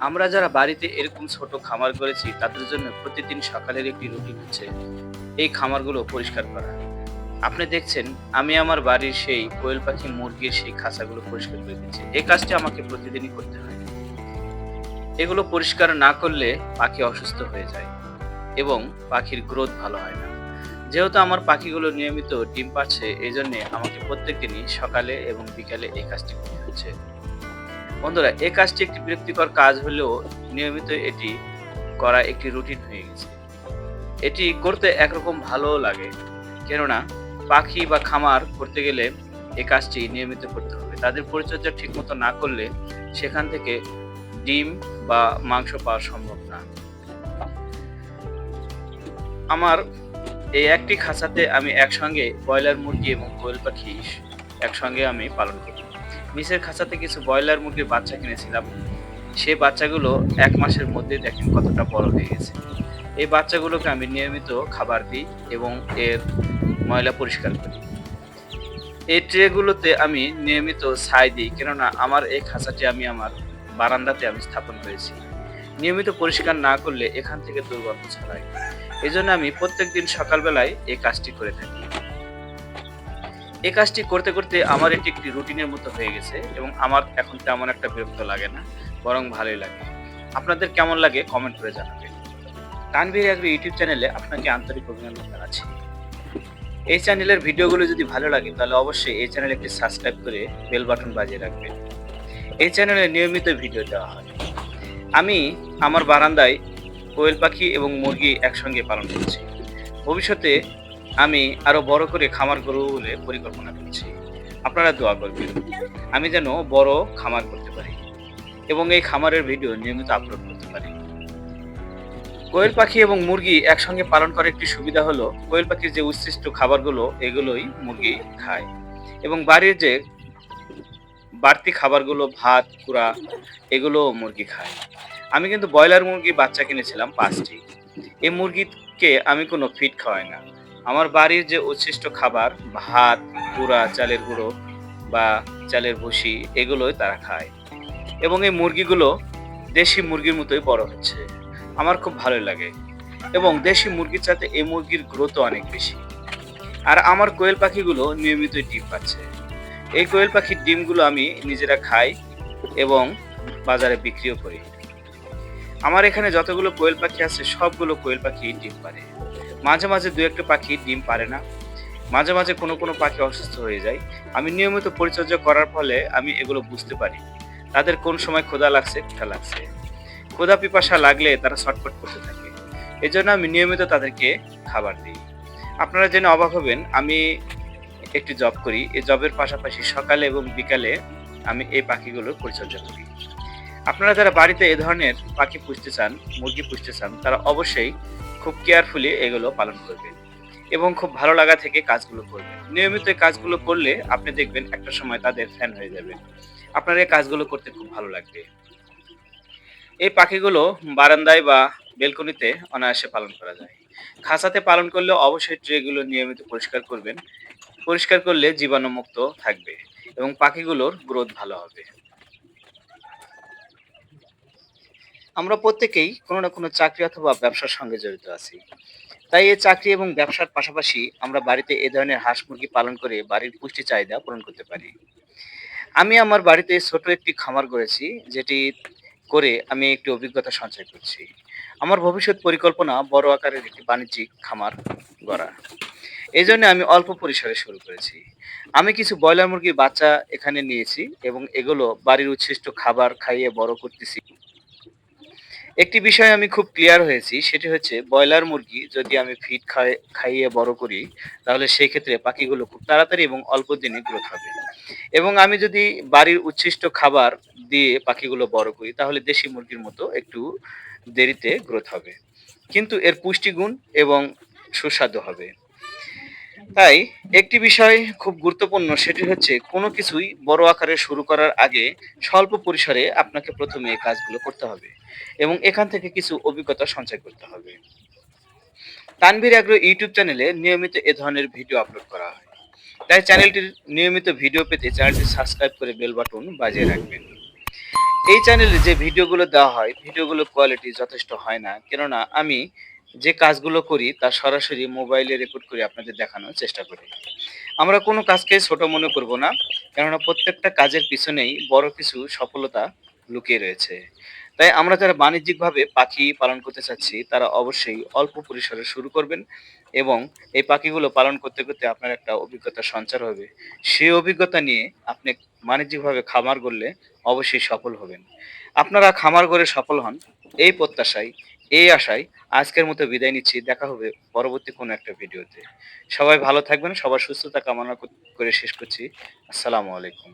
আমরা যারা বাড়িতে এরকম ছোট খামার করেছি, তাদের জন্য প্রতিদিন সকালের একটি রুটিন হচ্ছে। এই খামারগুলো পরিষ্কার করা। আপনি দেখছেন, আমি আমার বাড়ির সেই কোয়েল পাখি মুরগির সেই খাঁচাগুলো পরিষ্কার করে দিচ্ছি। এই কাজটি আমাকে প্রতিদিনই করতে হয়। এগুলো পরিষ্কার না করলে পাখি অসুস্থ হয়ে যায় এবং পাখির গ্রোথ ভালো হয় না। যেহেতু আমার পাখিগুলো নিয়মিত ডিম পাচ্ছে এই জন্য আমাকে প্রত্যেকদিনই সকালে এবং বিকালে এই কাজটি করতে হচ্ছে। বন্ধুরা এই কাজটি একটি বিরক্তিকর কাজ হলেও নিয়মিত এটি করা একটি রুটিন হয়ে গেছে। এটি করতে একরকম ভালো লাগে, কেননা পাখি বা খামার করতে গেলে এই কাজটি নিয়মিত করতে হবে। তাদের পরিচর্যা ঠিকমতো না করলে সেখান থেকে ডিম বা মাংস পাওয়া সম্ভব না। আমার এই একটি খাঁচাতে আমি একসঙ্গে ব্রয়লার, মুরগি এবং কোয়েল পাখি একসঙ্গে আমি পালন করি। নিচের খাঁচাতে কিছু ব্রয়লার মুরগির বাচ্চা কিনেছিলাম। সেই বাচ্চাগুলো এক মাসের মধ্যে দেখেন কতটা বড় হয়ে গেছে। এই বাচ্চাগুলোকে আমি নিয়মিত খাবার দিই এবং এর ময়লা পরিষ্কার করি। এই ট্রেগুলোতে আমি নিয়মিত ছাই দিই, কেননা আমার এই খাঁচাটি আমি আমার বারান্দাতে আমি স্থাপন করেছি। নিয়মিত পরিষ্কার না করলে এখান থেকে দুর্গন্ধ ছড়ায়। এই জন্য আমি প্রত্যেকদিন সকালবেলায় এই কাজটি করে থাকি। এই কাজটি করতে করতে আমার এটি একটি রুটিনের মতো হয়ে গেছে এবং আমার এখন তেমন একটা বিরক্ত লাগে না, বরং ভালোই লাগে। আপনাদের কেমন লাগে কমেন্ট করে জানাবেন। তানভীর এগ্রি ইউটিউব চ্যানেলে আপনাকে আন্তরিক অভিনন্দন জানাচ্ছি। এই চ্যানেলের ভিডিওগুলো যদি ভালো লাগে, তাহলে অবশ্যই এই চ্যানেলে একটি সাবস্ক্রাইব করে বেল বাটন বাজিয়ে রাখবেন। এই চ্যানেলে নিয়মিত ভিডিও দেওয়া হয়। আমি আমার বারান্দায় কোয়েল পাখি এবং মুরগি একসঙ্গে পালন করছি। ভবিষ্যতে আমি আরও বড় করে খামার করব বলে পরিকল্পনা করছি। আপনারা দোয়া করবেন, আমি যেন বড় খামার করতে পারি এবং এই খামারের ভিডিও নিয়মিত আপলোড করতে পারি। কোয়েল পাখি এবং মুরগি একসঙ্গে পালন করার একটি সুবিধা হলো, কোয়েল পাখির যে উচ্ছিষ্ট খাবারগুলো, এগুলোই মুরগি খায় এবং বাড়ির যে বাড়তি খাবারগুলো, ভাত, কুড়া, এগুলো মুরগি খায়। আমি কিন্তু ব্রয়লার মুরগি বাচ্চা কিনেছিলাম পাঁচটি। এই মুরগিকে আমি কোনো ফিট খাওয়াই না। আমার বাড়ির যে উচ্ছিষ্ট খাবার, ভাত কুড়া চালের গুঁড়ো বা চালের ভুসি, এগুলোই তারা খায়। এবং এই মুরগিগুলো দেশি মুরগির মতোই বড় হচ্ছে। আমার খুব ভালো লাগে। এবং দেশি মুরগির সাথে এই মুরগির গ্রোথও অনেক বেশি। আর আমার কোয়েল পাখিগুলো নিয়মিত ডিম পাচ্ছে। এই কোয়েল পাখির ডিমগুলো আমি নিজেরা খাই এবং বাজারে বিক্রিও করি। আমার এখানে যতগুলো কোয়েল পাখি আছে, সবগুলো কোয়েল পাখি ডিম পারে মাঝে মাঝে দু একটা পাখি ডিম পারে না। মাঝে মাঝে কোনো কোনো পাখি অসুস্থ হয়ে যায়। আমি নিয়মিত পরিচর্যা করার ফলে আমি এগুলো বুঝতে পারি। তাদের কোন সময় ক্ষুধা লাগছে ক্ষুধা লাগছে। ক্ষুধা, পিপাসা লাগলে তারা ছটফট করতে থাকে। এই জন্য আমি নিয়মিত তাদেরকে খাবার দিই। আপনারা জেনে অবাক হবেন, আমি একটি জব করি। এই জবের পাশাপাশি সকালে এবং বিকালে আমি এই পাখিগুলোর পরিচর্যা করি। আপনারা যারা বাড়িতে এ ধরনের পাখি পুষতে চান, মুরগি পুষতে চান, তারা অবশ্যই খুব কেয়ারফুলি এগুলো পালন করবেন এবং খুব ভালো লাগা থেকে কাজগুলো করবেন। নিয়মিত এই কাজগুলো করলে আপনি দেখবেন একটা সময় তাদের ফ্যান হয়ে যাবে। আপনার এই কাজগুলো করতে খুব ভালো লাগবে। এই পাখিগুলো বারান্দায় বা বেলকনিতে অনায়াসে পালন করা যায়। খাঁচাতে পালন করলে অবশ্যই ট্রেগুলো নিয়মিত পরিষ্কার করবেন। পরিষ্কার করলে জীবাণুমুক্ত থাকবে এবং পাখিগুলোর গ্রোথ ভালো হবে। আমরা প্রত্যেকেই কোনো না কোনো চাকরি অথবা ব্যবসার সঙ্গে জড়িত আছি। তাই এই চাকরি এবং ব্যবসার পাশাপাশি আমরা বাড়িতে এ ধরনের হাঁস মুরগি পালন করে বাড়ির পুষ্টি চাহিদা পূরণ করতে পারি। আমি আমার বাড়িতে ছোট একটি খামার করেছি যেটি করে আমি একটি অভিজ্ঞতা সঞ্চয় করছি। আমার ভবিষ্যৎ পরিকল্পনা বড় আকারের একটি বাণিজ্যিক খামার গড়া। এই জন্য আমি অল্প পরিসরে শুরু করেছি। আমি কিছু ব্রয়লার মুরগির বাচ্চা এখানে নিয়েছি এবং এগুলো বাড়ির উচ্ছিষ্ট খাবার খাইয়ে বড় করতেছি। একটি বিষয় আমি খুব ক্লিয়ার হয়েছি, সেটি হচ্ছে ব্রয়লার মুরগি যদি আমি ফিড খাই, খাইয়ে বড় করি, তাহলে সেই ক্ষেত্রে পাখিগুলো খুব তাড়াতাড়ি এবং অল্প দিনে গ্রোথ হবে। এবং আমি যদি বাড়ির উচ্ছিষ্ট খাবার দিয়ে পাখিগুলো বড় করি, তাহলে দেশি মুরগির মতো একটু দেরিতে গ্রোথ হবে। কিন্তু এর পুষ্টিগুণ এবং সুস্বাদু হবে। তাই একটি বিষয় খুব গুরুত্বপূর্ণ, সেটি হচ্ছে কোনো কিছুই বড় আকারে শুরু করার আগে স্বল্প পরিসরে আপনাকে প্রথমে এই কাজগুলো করতে হবে এবং এখান থেকে কিছু অভিজ্ঞতা সঞ্চয় করতে হবে। তানভীর আগ্রহ ইউটিউব চ্যানেলে নিয়মিত এ ধরনের ভিডিও আপলোড করা হয়। তাই চ্যানেলটির নিয়মিত ভিডিও পেতে চ্যানেলটি সাবস্ক্রাইব করে বেল বাটন বাজিয়ে রাখবেন। এই চ্যানেলে যে ভিডিওগুলো দেওয়া হয়, ভিডিওগুলোর কোয়ালিটি যথেষ্ট হয় না। কেননা আমি যে কাজগুলো করি, তা সরাসরি মোবাইলে রেকর্ড করে আপনাদের দেখানোর চেষ্টা করি। আমরা কোনো কাজকে ছোট মনে করব না, কেননা প্রত্যেকটা কাজের পিছনেই বড় কিছু সফলতা লুকিয়ে রয়েছে। তাই আমরা যারা বাণিজ্যিকভাবে পাখি পালন করতে চাচ্ছি, তারা অবশ্যই অল্প পরিসরে শুরু করবেন এবং এই পাখিগুলো পালন করতে করতে আপনার একটা অভিজ্ঞতা সঞ্চার হবে। সেই অভিজ্ঞতা নিয়ে আপনি বাণিজ্যিকভাবে খামার গড়লে অবশ্যই সফল হবেন। আপনারা খামার গড়ে সফল হন, এই প্রত্যাশায় এই আশায় আজকের মতো বিদায় নিচ্ছি। দেখা হবে পরবর্তী কোনো একটা ভিডিওতে। সবাই ভালো থাকবেন, সবার সুস্থতা কামনা করে শেষ করছি। আসসালামু আলাইকুম।